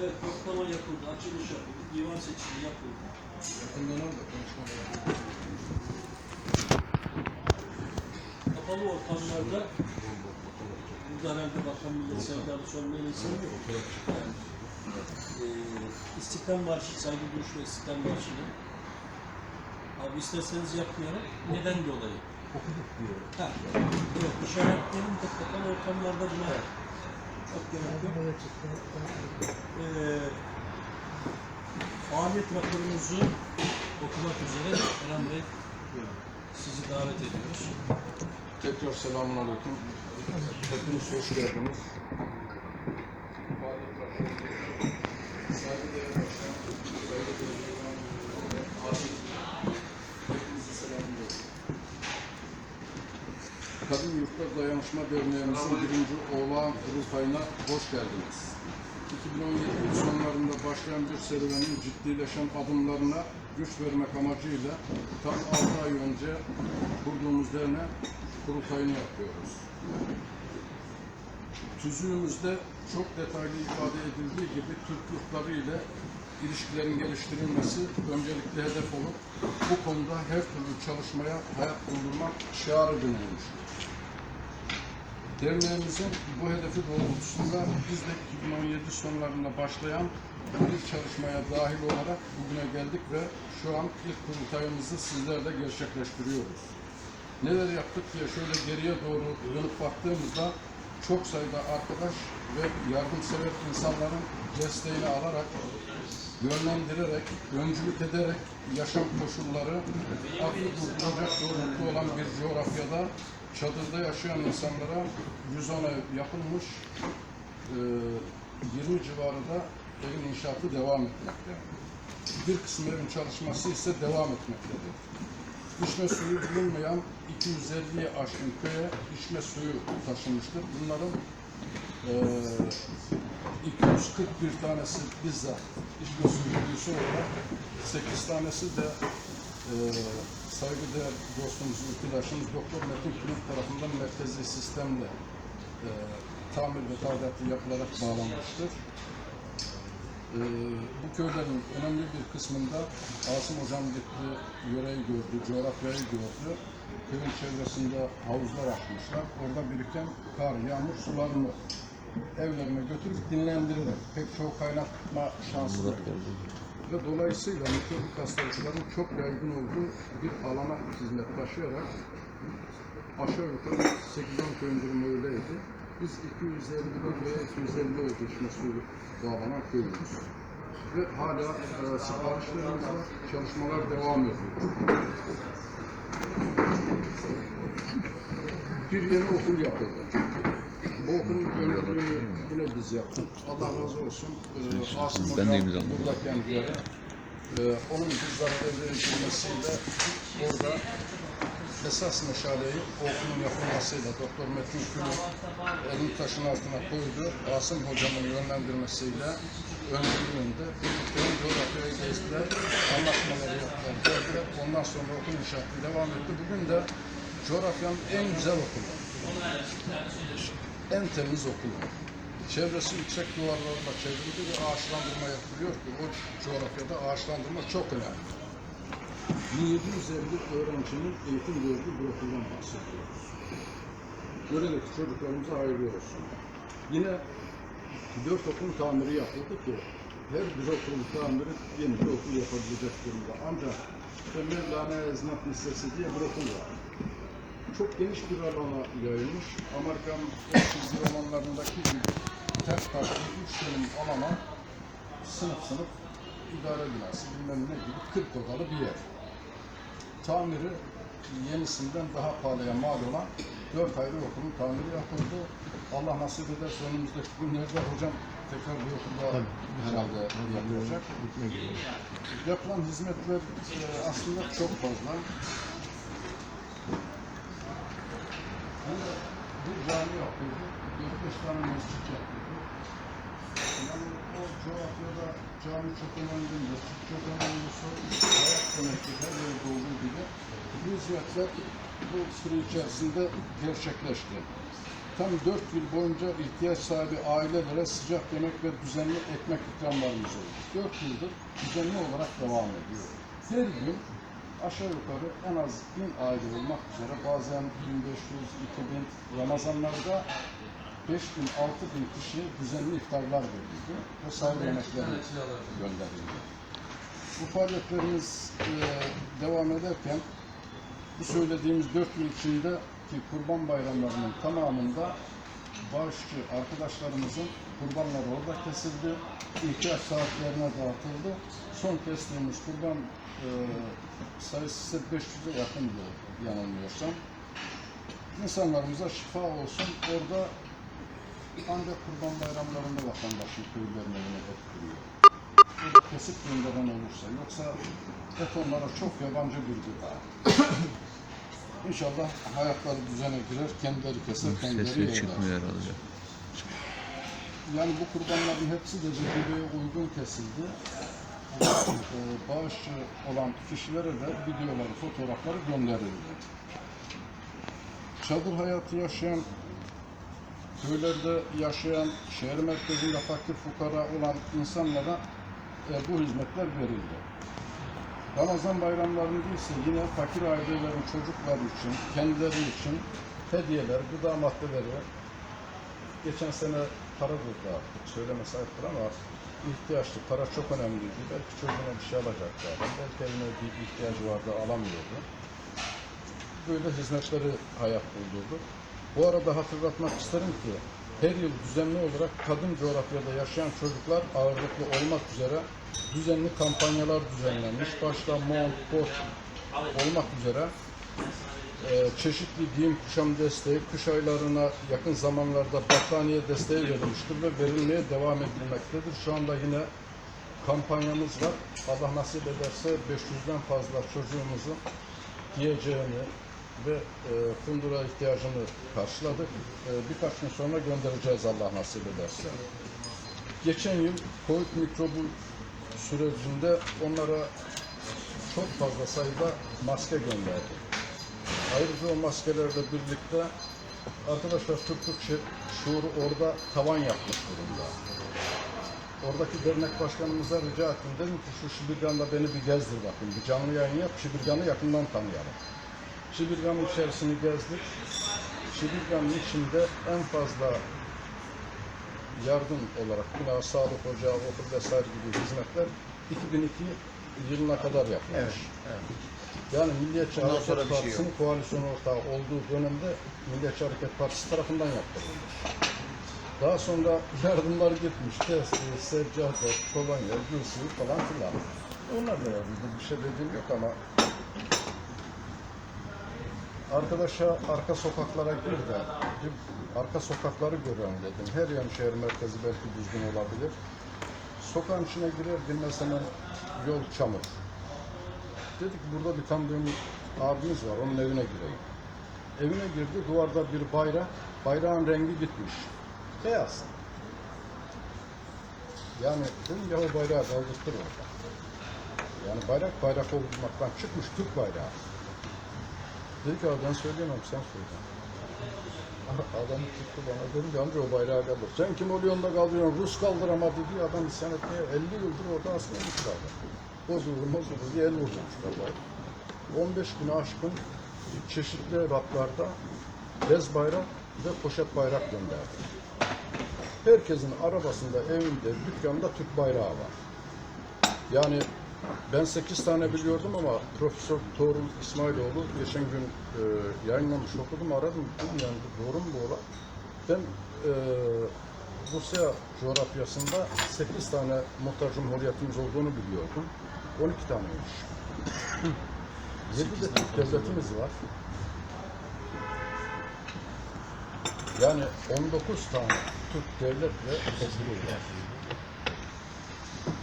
Evet, toplama yapıldı, açılış yapıldı, divan seçimi yapıldı. Yakından al da konuşmalar. Kapalı ortamlarda burada herhalde bakan millet sevdalı insan yok. Yani, eee İstiklal Marşı, saygı duruş ve İstiklal Marşı'nı abi isterseniz yapmayalım. Neden dolayı? Okuduk diyor. Ha, evet, işaretlerin de kapalı ortamlarda buna çok gerek yok. Eee faaliyet raporumuzu okumak üzere Eren Bey sizi davet ediyoruz. Tekrar selamun aleyküm. Hepiniz hoş geldiniz. Saygıdeğer başkanım, saygıdeğer başkanım, asil, hepinizi selamlıyorum. Yurtlar Dayanışma Derneğimizin birinci olağan kurultayına hoş geldiniz. 2017 sonlarında başlayan bir serüvenin ciddileşen adımlarına güç vermek amacıyla tam 6 ay önce kurduğumuz dernek kurultayını yapıyoruz. Tüzüğümüzde çok detaylı ifade edildiği gibi Türk yurtları ile ilişkilerin geliştirilmesi öncelikli hedef olup bu konuda her türlü çalışmaya hayat buldurmak şiarı dönülmüştür. Derneğimizin bu hedefi doğrultusunda biz de 2017 sonlarında başlayan bir çalışmaya dahil olarak bugüne geldik ve şu an ilk kurultayımızı sizlerle gerçekleştiriyoruz. Neler yaptık diye şöyle geriye doğru dönüp baktığımızda çok sayıda arkadaş ve yardımsever insanların desteğini alarak, yönlendirerek, öncülük ederek yaşam koşulları aklı durduracak zorlukta olan bir coğrafyada çadırda yaşayan insanlara 110 ev yapılmış, eee, 20 civarında evin inşaatı devam etmekte. Bir kısım evin çalışması ise devam etmektedir. İçme suyu bulunmayan 250'ye aşkın köye içme suyu taşınmıştır. Bunların eee 241 tanesi bizzat suyu üyesi olarak 8 tanesi de eee saygıdeğer dostumuz, ülküdaşımız Doktor Metin Külük tarafından merkezi sistemle eee tamir ve tadilatı yapılarak bağlanmıştır. Ee, bu köylerin önemli bir kısmında Asım Hocam gitti, yöreyi gördü, coğrafyayı gördü. Köyün çevresinde havuzlar açmışlar. Orada biriken kar, yağmur sularını evlerine götürüp dinlendirerek pek çok kaynatma şansı var. Ve dolayısıyla mikrobik hastalıkların çok yaygın olduğu bir alana hizmet taşıyarak aşağı yukarı 8-10 köyün durumu öyleydi. Biz 250 veya 250 oldu içme suyu bağlanan köyümüz. Ve hala e, siparişlerimiz var, çalışmalar devam ediyor. Bir yeni okul yapıldı. Bu okulun öncülüğünü yine biz yaptık. Allah razı olsun. Ee, Asım Ben de imzaladım. burada kendileri. Ee, onun devredilmesiyle orada esas meşaleyi okulun yapılmasıyla Doktor Metin Külü elini taşın altına koydu. Asım Hocam'ın yönlendirmesiyle öncülüğünde birlikte coğrafyayı gezdiler, anlatmaları yaptılar, geldiler. Ondan sonra okul inşaatı devam etti. Bugün de coğrafyanın en güzel okulu, en temiz okulu. Çevresi yüksek duvarlarla çevrili ve ağaçlandırma yapılıyor ki o coğrafyada ağaçlandırma çok önemli. 1750 öğrencinin eğitim gördüğü bir okuldan bahsediyoruz. Buradaki çocuklarımıza hayırlı olsun. Yine dört okul tamiri yapıldı ki her bir okulun tamiri yeni bir okul yapabilecek durumda. Ancak işte Mevlana Eznat Lisesi diye bir okul var. Çok geniş bir alana yayılmış. Amerikan çizgi romanlarındaki gibi tek katlı üç dönüm alana sınıf sınıf idare binası bilmem ne gibi 40 odalı bir yer tamiri yenisinden daha pahalıya mal olan dört ayrı okulun tamiri yapıldı. Allah nasip ederse önümüzdeki günlerde hocam tekrar bir okulda herhalde yapılacak. Yapılan hizmetler e, aslında çok fazla. Burada bir cami yapıldı. 4-5 tane mescit yapıldı. Yani o coğrafyada cami çok önemli, mescit çok önemli, hayat demektir her yerde olduğu gibi. Bu hizmetler bu süre içerisinde gerçekleşti. Tam dört yıl boyunca ihtiyaç sahibi ailelere sıcak yemek ve düzenli ekmek ikramlarımız oldu. Dört yıldır düzenli olarak devam ediyor. Her gün aşağı yukarı en az bin aile olmak üzere bazen 1500, 2000 Ramazanlarda 5000, 6000 kişiye düzenli iftarlar verildi ve sayılı yemekler gönderildi. Bu faaliyetlerimiz e, devam ederken bu söylediğimiz dört yıl içinde ki kurban bayramlarının tamamında bağışçı arkadaşlarımızın kurbanları orada kesildi, ihtiyaç saatlerine dağıtıldı. Son kestiğimiz kurban e, sayısı ise 500'e yakın diyor yanılmıyorsam. İnsanlarımıza şifa olsun. Orada ancak kurban bayramlarında vatandaşın köylerine evine et giriyor. Burada kesip gönderen olursa. Yoksa et onlara çok yabancı bir gıda. İnşallah hayatları düzene girer, kendileri keser, kendileri Sesi yerler. çıkmıyor herhalde. Yani bu kurbanların hepsi de cebeye uygun kesildi. Ee, bağışçı olan kişilere de videoları, fotoğrafları gönderildi. Çadır hayatı yaşayan, köylerde yaşayan, şehir merkezinde fakir fukara olan insanlara e, bu hizmetler verildi. Ramazan bayramlarında ise yine fakir ailelerin çocukları için, kendileri için hediyeler, gıda maddeleri, geçen sene para buldu artık. Söylemesi ayıptır ama ihtiyaçlı. Para çok önemliydi. Belki çocuğuna bir şey alacaktı. Belki evine bir ihtiyacı vardı, alamıyordu. Böyle hizmetleri hayat buldurdu. Bu arada hatırlatmak isterim ki her yıl düzenli olarak kadın coğrafyada yaşayan çocuklar ağırlıklı olmak üzere düzenli kampanyalar düzenlenmiş. Başta mont, kot olmak üzere e, çeşitli giyim kuşam desteği, kış aylarına yakın zamanlarda battaniye desteği verilmiştir ve verilmeye devam edilmektedir. Şu anda yine kampanyamız var. Allah nasip ederse 500'den fazla çocuğumuzun giyeceğini ve e, fundura ihtiyacını karşıladık. E, birkaç gün sonra göndereceğiz Allah nasip ederse. Geçen yıl Covid mikrobu sürecinde onlara çok fazla sayıda maske gönderdik. Ayrıca o maskelerle birlikte arkadaşlar Türklük şuuru orada tavan yapmış durumda. Oradaki dernek başkanımıza rica ettim. Dedim ki şu Şibirgan'da beni bir gezdir bakayım. Bir canlı yayın yap. Şibirgan'ı yakından tanıyalım. Şibirgan'ın içerisini gezdik. Şibirgan'ın içinde en fazla yardım olarak bina, sağlık ocağı, okul vesaire gibi hizmetler 2002 yılına kadar yapılmış. Yani Milliyetçi Ondan Hareket şey Partisi'nin koalisyon ortağı olduğu dönemde Milliyetçi Hareket Partisi tarafından yaptırılmış. Daha sonra yardımlar gitmiş. Testi, seccade, kolonya, gül suyu falan filan. Onlar da yardımcı. Bir şey dediğim yok ama arkadaşa arka sokaklara gir de bir arka sokakları gören dedim. Her yan şehir merkezi belki düzgün olabilir. Sokağın içine girer girmez hemen yol çamur. Dedik burada bir tanıdığım abimiz var, onun evine gireyim. Evine girdi, duvarda bir bayrak, bayrağın rengi gitmiş. Beyaz. Yani dedim ya o bayrağı kaldırtır orada. Yani bayrak bayrak olmaktan çıkmış Türk bayrağı. Dedi ki ben söyleyemem sen söyle. Adam tuttu bana dedi ki amca o bayrağı kaldır. Sen kim oluyorsun da kaldırıyorsun? Rus kaldıramadı diye adam isyan etmeye 50 yıldır orada asılmış kaldı. Bozuldu bozuldu diye el vurmuşlar bayrağı. 15 gün aşkın çeşitli ebatlarda bez bayrak ve poşet bayrak gönderdi. Herkesin arabasında, evinde, dükkanda Türk bayrağı var. Yani ben 8 tane biliyordum ama Profesör Tuğrul İsmailoğlu geçen gün e, yayınlamış okudum aradım dedim yani doğru mu bu olay? Ben e, Rusya coğrafyasında 8 tane muhtar cumhuriyetimiz olduğunu biliyordum. 12 taneymiş. 7 de devletimiz var. Yani 19 tane Türk devlet ve topluluğu var.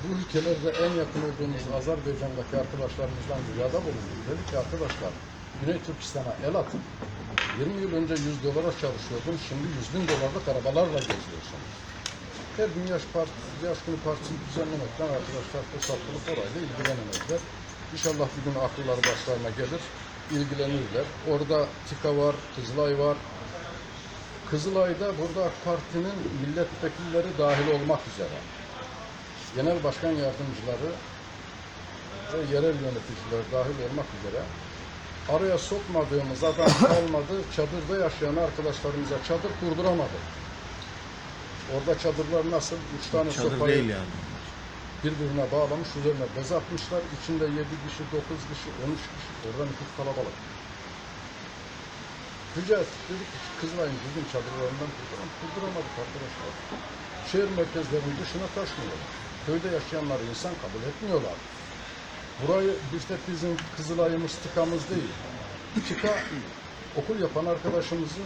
Bu ülkelerde en yakın olduğumuz Azerbaycan'daki arkadaşlarımızdan ricada bulunduk. Dedik ki arkadaşlar Güney Türkistan'a el atın. 20 yıl önce 100 dolara çalışıyordun, şimdi 100 bin dolarlık arabalarla geziyorsun. Her gün yaş, parti, yaş günü partisini düzenlemekten arkadaşlar fırsatlık orayla ilgilenemezler. İnşallah bir gün akılları başlarına gelir, ilgilenirler. Orada TİKA var, Kızılay var. Kızılay'da burada AK Parti'nin milletvekilleri dahil olmak üzere genel başkan yardımcıları ve yerel yöneticiler dahil olmak üzere araya sokmadığımız adam kalmadı. Çadırda yaşayan arkadaşlarımıza çadır kurduramadık. Orada çadırlar nasıl? Üç tane Çadır sopayı değil yani. birbirine bağlamış, üzerine bez atmışlar. İçinde yedi kişi, dokuz kişi, on üç kişi. Orada nüfus kalabalık. Ettik, dedik ki Kızılay'ın bizim çadırlarından kurduram, kurduramadık arkadaşlar. Şehir merkezlerinin dışına taşmıyorlar. Köyde yaşayanları insan kabul etmiyorlar. Burayı bir tek bizim Kızılay'ımız, tıkamız değil. Tıka okul yapan arkadaşımızı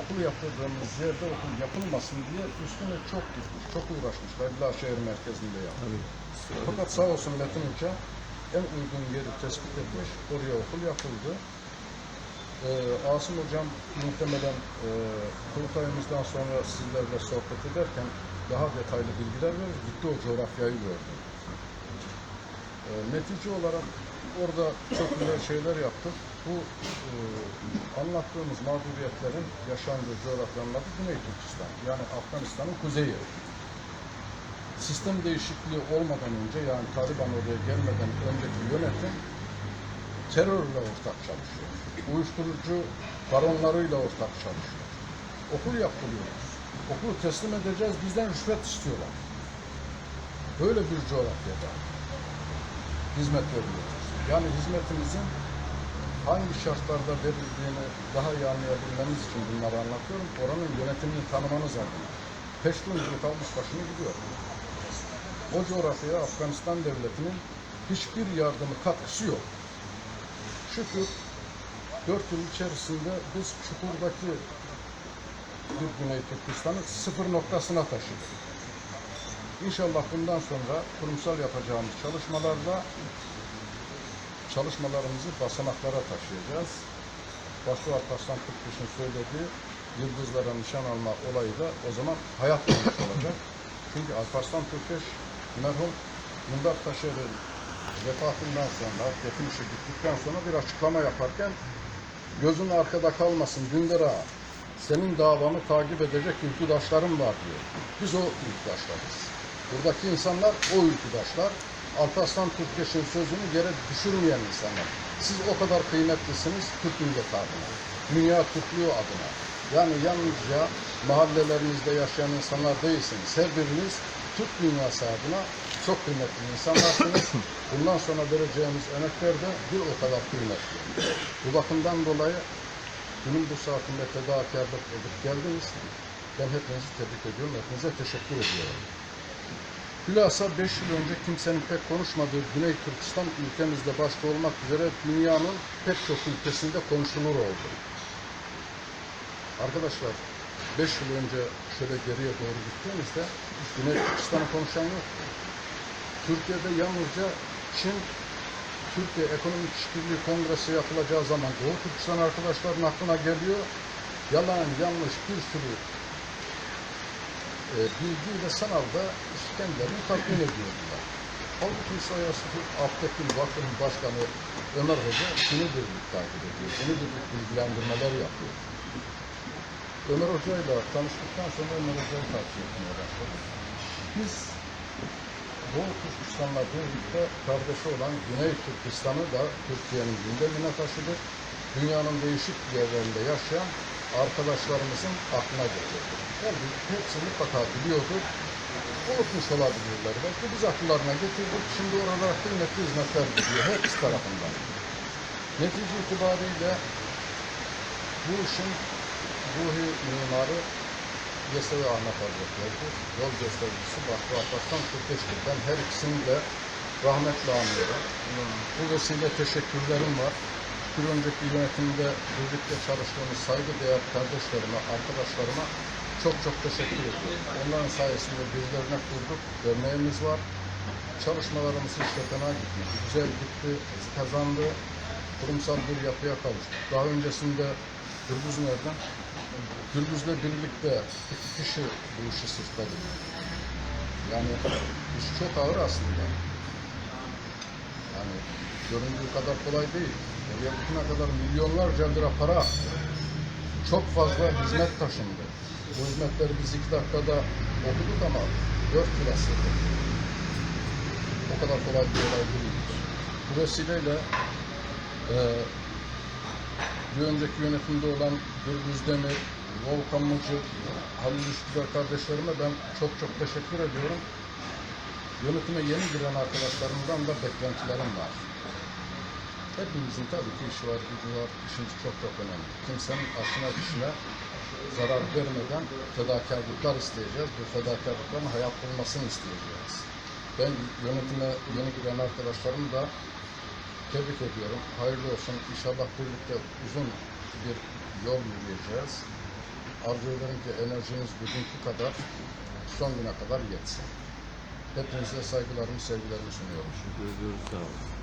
okul yaptırdığımız yerde okul yapılmasın diye üstüne çok gitmiş, çok uğraşmışlar. Şehir merkezinde yaptı. Fakat sağ olsun Metin Hoca en uygun yeri tespit etmiş. Oraya okul yapıldı. Ee, Asım Hocam muhtemelen e, kurultayımızdan sonra sizlerle sohbet ederken daha detaylı bilgiler verir. Gitti o coğrafyayı gördü. Ee, netice olarak orada çok güzel şeyler yaptık. Bu e, anlattığımız mağduriyetlerin yaşandığı coğrafyanın adı Güney Türkistan. Yani Afganistan'ın kuzeyi. Sistem değişikliği olmadan önce yani Taliban oraya gelmeden önceki yönetim terörle ortak çalışıyor. Uyuşturucu baronlarıyla ortak çalışıyor. Okul yaptırıyoruz. Okulu teslim edeceğiz, bizden rüşvet istiyorlar. Böyle bir coğrafyada hizmet veriyoruz. Yani hizmetimizin hangi şartlarda verildiğini daha iyi anlayabilmeniz için bunları anlatıyorum. Oranın yönetimini tanımanız adına. Peştun gibi kalmış başını gidiyor. O coğrafyaya Afganistan devletinin hiçbir yardımı katkısı yok. Şükür 4 yıl içerisinde biz Çukur'daki Güney Türkistan'ı sıfır noktasına taşıdık. İnşallah bundan sonra kurumsal yapacağımız çalışmalarla çalışmalarımızı basamaklara taşıyacağız. Başka Alparslan Türkkeş'in söylediği yıldızlara nişan alma olayı da o zaman hayat olmuş olacak. Çünkü Alparslan Türkkeş merhum Mündar Taşer'in vefatından sonra, geçmişe gittikten sonra bir açıklama yaparken gözün arkada kalmasın Dündar Ağa, senin davanı takip edecek ülküdaşlarım var diyor. Biz o ülküdaşlarız. Buradaki insanlar o ülküdaşlar. Alparslan Türkeş'in sözünü yere düşürmeyen insanlar. Siz o kadar kıymetlisiniz Türk milleti adına. Dünya Türklüğü adına. Yani yalnızca mahallelerinizde yaşayan insanlar değilsiniz. Her biriniz Türk dünyası adına çok kıymetli insanlarsınız. Bundan sonra vereceğimiz emekler de bir o kadar kıymetli. Bu bakımdan dolayı günün bu saatinde fedakarlık edip geldiniz. Ben hepinizi tebrik ediyorum. Hepinize teşekkür ediyorum. Hülasa 5 yıl önce kimsenin pek konuşmadığı Güney Türkistan ülkemizde başta olmak üzere dünyanın pek çok ülkesinde konuşulur oldu. Arkadaşlar 5 yıl önce şöyle geriye doğru gittiğimizde Güney Türkistan'ı konuşan yok. Türkiye'de yalnızca Çin Türkiye Ekonomik İşbirliği Kongresi yapılacağı zaman Doğu Türkistan arkadaşların aklına geliyor. Yalan, yanlış bir sürü e, bilgiyle sanalda işte kendilerini tatmin ediyordular. Halbuki sayısı Alttaki Vakfı'nın başkanı Ömer Hoca şunu birlik takip ediyor. Bunu birlik bilgilendirmeler yapıyor. Ömer Hoca ile tanıştıktan sonra Ömer Hoca'yı tavsiye etmeye başladık. Biz Doğu Türkistan'la birlikte kardeşi olan Güney Türkistan'ı da Türkiye'nin gündemine taşıdık. Dünyanın değişik yerlerinde yaşayan arkadaşlarımızın aklına getirdik. Yani hepsi mutlaka biliyordur. Unutmuş olabilirler. Belki biz akıllarına getirdik. Şimdi orada kıymetli hizmetler gidiyor hepsi tarafından. Netice itibariyle bu işin ruhi mimarı Yesevi Ahmet Hazretleri'dir. Yol göstericisi Vakfı Alparslan Türkeş'tir. Ben her ikisini de rahmetle anıyorum. Bu vesile teşekkürlerim var. Bir önceki yönetimde birlikte çalıştığımız saygıdeğer kardeşlerime, arkadaşlarıma çok çok teşekkür ediyorum. Onların sayesinde birilerine kurduk, derneğimiz var. Çalışmalarımız hiç de fena gitmedi. Güzel gitti, kazandı. Kurumsal bir yapıya kavuştuk. Daha öncesinde Kırgız nereden? Gürbüz'le birlikte iki kişi bu işi sırtladık. Yani iş çok ağır aslında. Yani göründüğü kadar kolay değil. Oraya bugüne kadar milyonlarca lira para. Çok fazla hizmet taşındı. Bu hizmetleri biz iki dakikada okuduk ama dört yıl asırdık. O kadar kolay bir olay değil. Bu vesileyle eee bir önceki yönetimde olan Gürbüz Demir, Volkan Mıcı, Halil Üstüder kardeşlerime ben çok çok teşekkür ediyorum. Yönetime yeni giren arkadaşlarımdan da beklentilerim var. Hepimizin tabii ki işi var, gücü var, işimiz çok çok önemli. Kimsenin aşına kişine zarar vermeden fedakarlıklar isteyeceğiz. Bu fedakarlıkların hayat bulmasını isteyeceğiz. Ben yönetime yeni giren arkadaşlarım da tebrik ediyorum. Hayırlı olsun. İnşallah birlikte uzun bir yol yürüyeceğiz. Arzu ederim ki enerjiniz bugünkü kadar son güne kadar yetsin. Hepinize saygılarımı, sevgilerimi sunuyorum. Teşekkür ediyoruz. Sağ olun.